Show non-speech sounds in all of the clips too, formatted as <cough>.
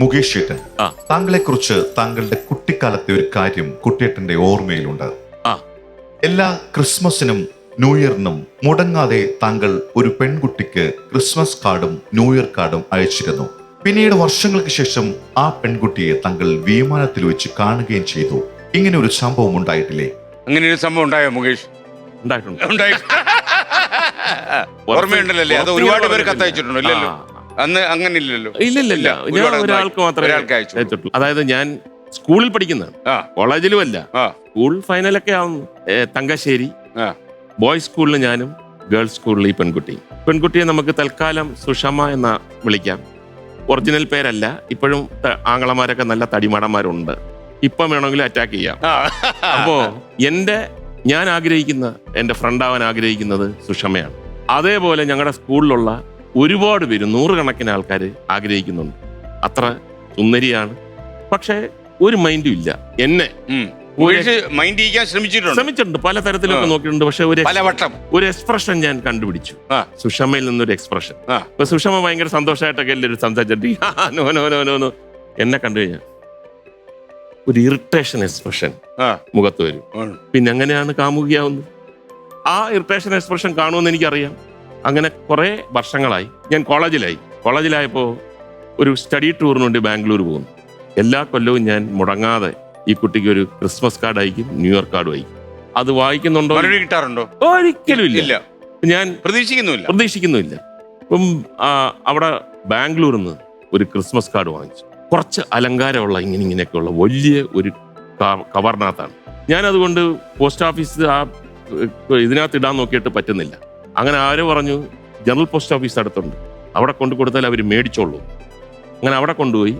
മുകേഷ് ചേട്ടൻ. താങ്കളെ കുറിച്ച് താങ്കളുടെ കുട്ടിക്കാലത്തെ ഒരു കാര്യം കുട്ടിയേട്ടന്റെ ഓർമ്മയിലുണ്ട്. ആ. എല്ലാ ക്രിസ്മസിനും ന്യൂ ഇയറിനും മുടങ്ങാതെ താങ്കൾ ഒരു പെൺകുട്ടിക്ക് ക്രിസ്മസ് കാർഡും ന്യൂ ഇയർ കാർഡും അയച്ചിരുന്നു. പിന്നീട് വർഷങ്ങൾക്ക് ശേഷം ആ പെൺകുട്ടിയെ താങ്കൾ വിമാനത്തിൽ വെച്ച് കാണുകയും ചെയ്തു. ഇങ്ങനെ ഒരു സംഭവം ഉണ്ടായിട്ടില്ലേ? അങ്ങനെ ഒരു സംഭവം ഉണ്ടായോ മുകേഷ്? ഉണ്ടായിട്ടുണ്ട്. ഉണ്ടായിട്ടുണ്ട് <laughs> ഓർമ്മയുണ്ടല്ലേ? അത് ഒരുപാട് പേര് കത്തയച്ചിട്ടുണ്ടോ ഇല്ലല്ലോ. ആ. അന്ന് അങ്ങനെ ഇല്ലല്ലോ ഇല്ല ഇല്ല ഇല്ല ഇല്ല, ഞാൻ ഒരാൾക്ക് മാത്രമേ ഒരാൾക്ക് അയച്ചു. അയച്ചിട്ടുള്ളൂ അതായത് ഞാൻ സ്കൂളിൽ പഠിക്കുന്ന ആ. കോളേജിലും അല്ല ആ. സ്കൂൾ ഫൈനലൊക്കെ ആവുന്നു ഏ, തങ്കശ്ശേരി. ആ. ബോയ്സ് സ്കൂളിൽ ഞാനും ഗേൾസ് സ്കൂളിൽ ഈ പെൺകുട്ടി. പെൺകുട്ടിയെ നമുക്ക് തൽക്കാലം സുഷമ എന്ന വിളിക്കാം. ഒറിജിനൽ പേരല്ല. ഇപ്പോഴും ത- ആങ്ങളമാരൊക്കെ നല്ല തടിമാടന്മാരുണ്ട്. ഇപ്പം വേണമെങ്കിലും അറ്റാക്ക് ചെയ്യാം. ആ. അപ്പോ എന്റെ ഞാൻ ആഗ്രഹിക്കുന്ന എന്റെ ഫ്രണ്ട് ആവാൻ ആഗ്രഹിക്കുന്നത് സുഷമയാണ്. അതേപോലെ ഞങ്ങളുടെ സ്കൂളിലുള്ള ഒരുപാട് പേര് നൂറുകണക്കിന് ആൾക്കാർ ആഗ്രഹിക്കുന്നുണ്ട്. അത്ര സുന്ദരിയാണ്. പക്ഷേ ഒരു മൈൻഡും ഇല്ല. എന്നെ. മൈൻഡ് ചെയ്യാൻ ശ്രമിച്ചിട്ടുണ്ട്. ശ്രമിച്ചിട്ടുണ്ട്. പല തരത്തിലൊക്കെ നോക്കിയിട്ടുണ്ട്. പക്ഷെ ഒരു പലവട്ടം. ഒരു എക്സ്പ്രഷൻ ഞാൻ കണ്ടുപിടിച്ചു. സുഷമയിൽ നിന്നൊരു എക്സ്പ്രഷൻ. ആ. ഇപ്പൊ സുഷമ ഭയങ്കര സന്തോഷമായിട്ടൊക്കെ എല്ലാവരും സംസാരിച്ചിട്ട് <laughs> നോ നോ നോ നോ എന്നെ കണ്ടു കഴിഞ്ഞാൽ ഒരു ഇറിറ്റേഷൻ എക്സ്പ്രഷൻ മുഖത്ത് വരും. പിന്നെ അങ്ങനെയാണ് കാമുകിയാവുന്നത്? ആ ഇറിറ്റേഷൻ എക്സ്പ്രഷൻ കാണുമെന്ന് എനിക്കറിയാം. അങ്ങനെ കുറേ വർഷങ്ങളായി. ഞാൻ കോളേജിലായി. കോളേജിലായപ്പോൾ ഒരു സ്റ്റഡി ടൂറിന് വേണ്ടി ബാംഗ്ലൂർ പോകുന്നു. എല്ലാ കൊല്ലവും ഞാൻ മുടങ്ങാതെ ഈ കുട്ടിക്ക് ഒരു ക്രിസ്മസ് കാർഡ് അയക്കും ന്യൂയോർക്ക് ഇയർ കാർഡ് അയക്കും. അത് വായിക്കുന്നുണ്ടോ? കിട്ടാറുണ്ടോ? ഒരിക്കലും ഇല്ല. ഇല്ല. ഞാൻ പ്രതീക്ഷിക്കുന്നുമില്ല. പ്രതീക്ഷിക്കുന്നുമില്ല. ഇപ്പം അവിടെ ബാംഗ്ലൂരിൽ നിന്ന് ഒരു ക്രിസ്മസ് കാർഡ് വാങ്ങിച്ചു. കുറച്ച് അലങ്കാരമുള്ള ഇങ്ങനെ ഇങ്ങനെയൊക്കെയുള്ള വലിയ ഒരു കവറിനകത്താണ്. ഞാൻ അതുകൊണ്ട് പോസ്റ്റ് ഓഫീസ് ആ ഇതിനകത്ത് ഇടാൻ നോക്കിയിട്ട് പറ്റുന്നില്ല. അങ്ങനെ ആര് പറഞ്ഞു? ജനറൽ പോസ്റ്റ് ഓഫീസ് അടുത്തുണ്ട്. അവിടെ കൊണ്ടു കൊടുത്താൽ അവർ മേടിച്ചോളൂ. അങ്ങനെ അവിടെ കൊണ്ടുപോയി.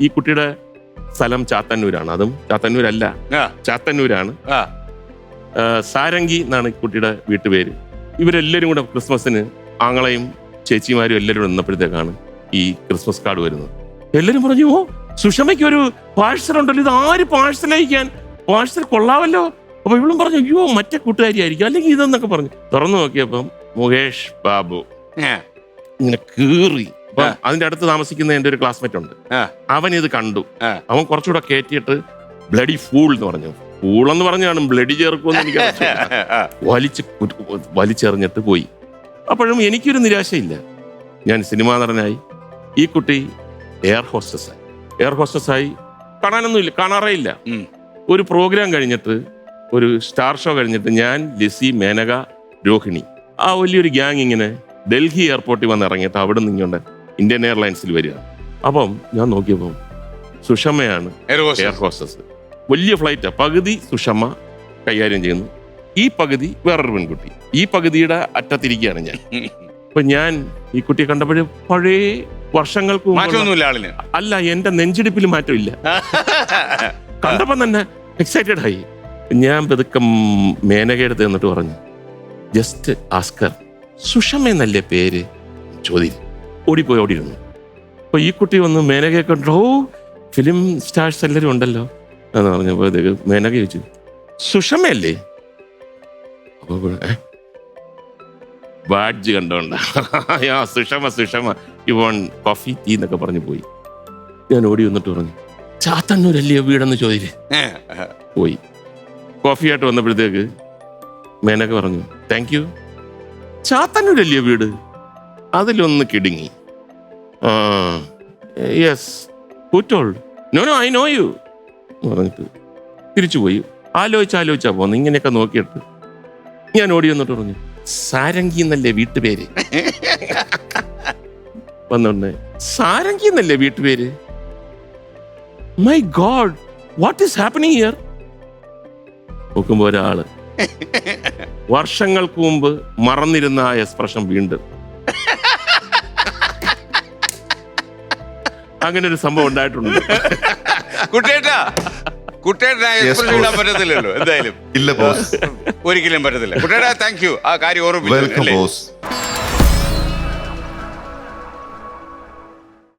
ഈ കുട്ടിയുടെ സ്ഥലം ചാത്തന്നൂരാണ്. അതും ചാത്തന്നൂരല്ല. ചാത്തന്നൂരാണ്. സാരംഗി എന്നാണ് ഈ കുട്ടിയുടെ വീട്ടുപേര്. ഇവരെല്ലാവരും കൂടെ ക്രിസ്മസിന് ആങ്ങളെയും ചേച്ചിമാരും എല്ലാവരും നിന്നപ്പോഴത്തേക്കാണ് ഈ ക്രിസ്മസ് കാർഡ് വരുന്നത്. എല്ലാവരും പറഞ്ഞു ഓ സുഷമയ്ക്ക് ഒരു പാഴ്സൽ ഉണ്ടല്ലോ. ഇത് ആര് പാഴ്സൽ അയക്കാൻ? പാഴ്സൽ കൊള്ളാമല്ലോ അപ്പൊ ഇവളും പറഞ്ഞു അയ്യോ മറ്റേ കൂട്ടുകാരിയായിരിക്കും. അല്ലെങ്കിൽ ഇതെന്നൊക്കെ പറഞ്ഞു. തുറന്നു നോക്കിയപ്പം മുകേഷ് ബാബു. ഇങ്ങനെ കീറി. അപ്പം അതിന്റെ അടുത്ത് താമസിക്കുന്ന എന്റെ ഒരു ക്ലാസ്മേറ്റ് ഉണ്ട്. അവൻ ഇത് കണ്ടു. അവൻ കുറച്ചുകൂടെ കയറ്റിയിട്ട് ബ്ലഡി ഫൂൾ എന്ന് പറഞ്ഞു. ഫൂൾ എന്ന് പറഞ്ഞാണ് ബ്ലഡി ചേർക്കുമെന്ന് എനിക്ക്. വലിച്ച് വലിച്ചെറിഞ്ഞിട്ട് പോയി. അപ്പോഴും എനിക്കൊരു നിരാശയില്ല. ഞാൻ സിനിമാ നടനായി. ഈ കുട്ടി എയർ ഹോസ്റ്റസ് ഹോസ്റ്റസായി എയർ ഹോസ്റ്റസായി കാണാനൊന്നുമില്ല. കാണാറേ ഇല്ല. ഒരു പ്രോഗ്രാം കഴിഞ്ഞിട്ട് ഒരു സ്റ്റാർ ഷോ കഴിഞ്ഞിട്ട് ഞാൻ ലിസി മേനക രോഹിണി ആ വലിയൊരു ഗ്യാങ് ഇങ്ങനെ ഡൽഹി എയർപോർട്ടിൽ വന്ന് ഇറങ്ങിയിട്ട് അവിടെ നിന്ന് ഇങ്ങോട്ട് ഇന്ത്യൻ എയർലൈൻസിൽ വരിക. അപ്പം ഞാൻ നോക്കിയപ്പം സുഷമയാണ് എയർ ഹോസ്റ്റസ്. വലിയ ഫ്ലൈറ്റ് പകുതി സുഷമ കൈകാര്യം ചെയ്യുന്നു. ഈ പകുതി വേറൊരു പെൺകുട്ടി. ഈ പകുതിയുടെ അറ്റത്തിരിക്കുകയാണ് ഞാൻ. അപ്പൊ ഞാൻ ഈ കുട്ടിയെ കണ്ടപ്പോഴും പഴയ വർഷങ്ങൾക്ക് അല്ല എന്റെ നെഞ്ചിടിപ്പിൽ മാറ്റമില്ല. <laughs> കണ്ടപ്പം തന്നെ എക്സൈറ്റഡ് ആയി. ഞാൻ പെതുക്കം മേനകയെടുത്ത് എന്നിട്ട് പറഞ്ഞു ജസ്റ്റ് ആസ്കർ സുഷമ എന്നല്ലേ പേര്? ചോദ്യം. ഓടിപ്പോയി ഓടിയിരുന്നു അപ്പൊ ഈ കുട്ടി വന്ന് മേനകയെ കണ്ടോ. ഫിലിം സ്റ്റാർസ് എല്ലാവരും ഉണ്ടല്ലോ എന്ന് പറഞ്ഞപ്പോ മേനക ചോദിച്ചു. സുഷമയല്ലേ അപ്പൊ ഇവിടെ, "ഏ? Badge കണ്ടോണ്ട. Yeah Sushama Sushama even coffee tea എന്നൊക്കെ പറഞ്ഞു പോയി. ഞാൻ ഓടി വന്നിട്ട് പറഞ്ഞു ചാത്തന്നൂരല്ലയോ വീടെന്ന് ചോദിച്ചു? പോയി. കോഫിയായിട്ട് വന്നപ്പോഴത്തേക്ക് മേനക പറഞ്ഞു താങ്ക് യു ചാത്തന്നൂരല്ലയോ വീട്. അതിലൊന്ന് കിടുങ്ങി. ആ yes കൂറ്റോൾഡ് no no I know you പറഞ്ഞിട്ട് തിരിച്ചു പോയി ആലോചിച്ച് ആലോചിച്ചാ പോന്ന് ഇങ്ങനെയൊക്കെ നോക്കിയിട്ട്. ഞാൻ ഓടി വന്നിട്ട് പറഞ്ഞു സാരംഗി എന്നല്ലേ വീട്ടുപേര്? വന്നോണ്ടേ സാരംഗി എന്നല്ലേ വീട്ടുപേര്? My god what is happening here നോക്കുമ്പോ ഒരാൾ <laughs> വർഷങ്ങൾക്ക് മുമ്പ് മറന്നിരുന്ന ആ എക്സ്പ്രഷൻ വീണ്ടും. <laughs> അങ്ങനെ ഒരു സംഭവം ഉണ്ടായിട്ടുണ്ട്. കുട്ടേട്ടാ കുട്ടേട്ട എക്സ്പ്രഷൻ ഇടാൻ പറ്റത്തില്ലല്ലോ എന്തായാലും. ഇല്ല ബോസ് ഒരിക്കലും പറ്റത്തില്ല. കുട്ടേട്ടാ താങ്ക് യു ആ കാര്യം ഓർമ്മിപ്പിച്ചു വെൽക്കം അല്ലേ? ബോസ്